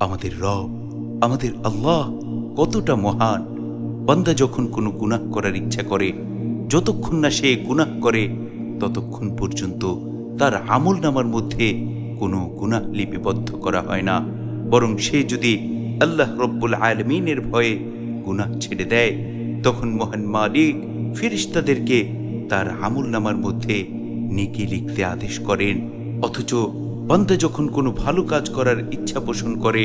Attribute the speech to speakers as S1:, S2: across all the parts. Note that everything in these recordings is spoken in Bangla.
S1: আমাদের রব, আমাদের আল্লাহ কতটা মহান। বান্দা যখন কোনো গুনাহ করার ইচ্ছা করে, যতক্ষণ না সে গুনাহ করে, ততক্ষণ পর্যন্ত তার আমল নামার মধ্যে কোনো গুনাহ লিপিবদ্ধ করা হয় না। বরং সে যদি আল্লাহ রব্বুল আলমিনের ভয়ে গুনাহ ছেড়ে দেয়, তখন মহান মালিক ফিরিস্তাদেরকে তার আমল নামার মধ্যে নেকি লিখতে আদেশ করেন। অথচ বান্দা যখন কোনো ভালো কাজ করার ইচ্ছা পোষণ করে,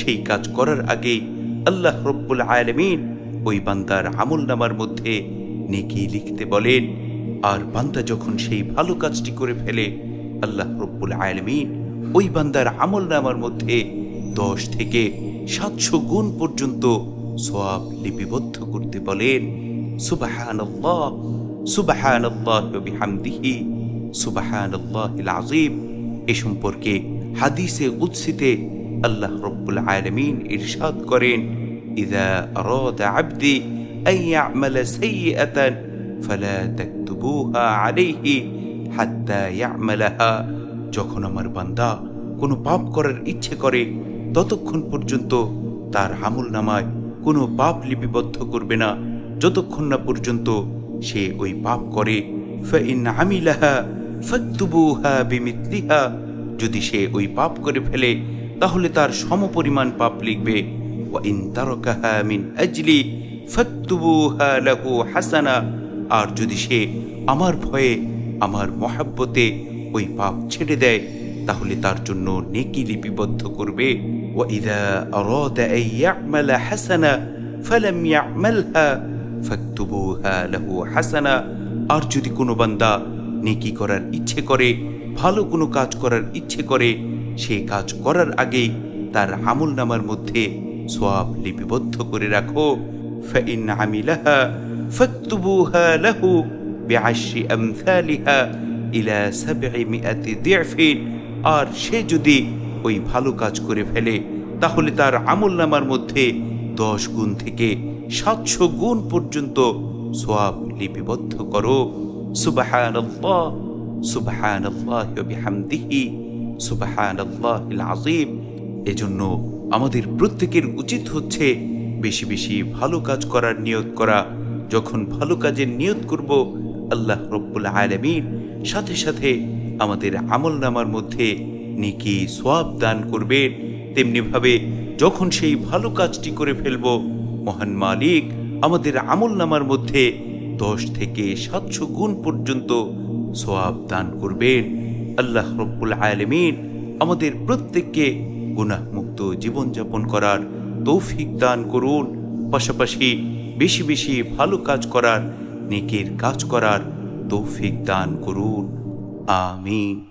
S1: সেই কাজ করার আগে আল্লাহ রব্বুল আলমিন ওই বান্দার আমল নামার মধ্যে নেকি লিখতে বলেন, আর বান্দা যখন সেই ভালো কাজটি করে ফেলে, আল্লাহ রব্বুল আলমিন ওই বান্দার আমল নামার মধ্যে দশ থেকে সাতশো গুণ পর্যন্ত সোয়াব লিপিবদ্ধ করতে বলেন সুবাহান সুবাহান বিহামদিহি সুবাহান আজিম এ সম্পর্কে হাদিসে উৎসিতে আল্লাহ রব্বুল আলমিন ইরশাদ করেন إذا أراد عبدي أن يعمل سيئة فلا تكتبوها عليه حتى يعملها যখন আমার বান্দা কোনো পাপ করার ইচ্ছে করে ততক্ষণ পর্যন্ত তার আমল নামায় কোনো পাপ লিপিবদ্ধ করবে না যতক্ষণ না পর্যন্ত সে ওই পাপ করে فإن عملها فاكتبوها بمثلها যদি সে ওই পাপ করে ফেলে তাহলে তার সমপরিমাণ পাপ লিখবে وإن تركها من أجلي فاكتبوها له حسنا আর যদি সে আমার ভয়ে আমার মহাব্বতে ওই পাপ ছেড়ে দেয় তাহলে তার জন্য নেকি লিপিবদ্ধ করবে وإذا أراد أن يعمل حسنا فلم يعملها فاكتبوها له حسنا আর যদি কোনো বান্দা নেকি করার ইচ্ছে করে ভালো কোনো কাজ করার ইচ্ছে করে সে কাজ করার আগেই তার আমল নামার মধ্যে সোয়াব লিপিবদ্ধ করে রাখো فإن عملها فاكتبوها له بعشر أمثالها إلى سبعمائة ضعف আর সে যদি ওই ভালো কাজ করে ফেলে তাহলে তার আমল নামার মধ্যে দশ গুণ থেকে সাতশো গুণ পর্যন্ত সোয়াব লিপিবদ্ধ করো সুবাহান সুবাহান বিহামদিহি সুবাহান আজিম এজন্য আমাদের প্রত্যেকের উচিত হচ্ছে বেশি বেশি ভালো কাজ করার নিয়ত করা। যখন ভালো কাজের নিয়ত করব, আল্লাহ রব্বুল আলমিন সাথে সাথে আমাদের আমল নামার মধ্যে নেকি সোয়াব দান করবেন। তেমনিভাবে যখন সেই ভালো কাজটি করে ফেলব, মহান মালিক আমাদের আমল নামার মধ্যে দশ থেকে সাতশো গুণ পর্যন্ত সোয়াব দান করবেন। আল্লাহ রব্বুল আলমিন আমাদের প্রত্যেককে গুনাহমুক্ত জীবনযাপন করার তৌফিক দান করুন। পাশাপাশি বেশি বেশি ভালো কাজ করার, নেকের কাজ করার তৌফিক দান করুন। আমিন।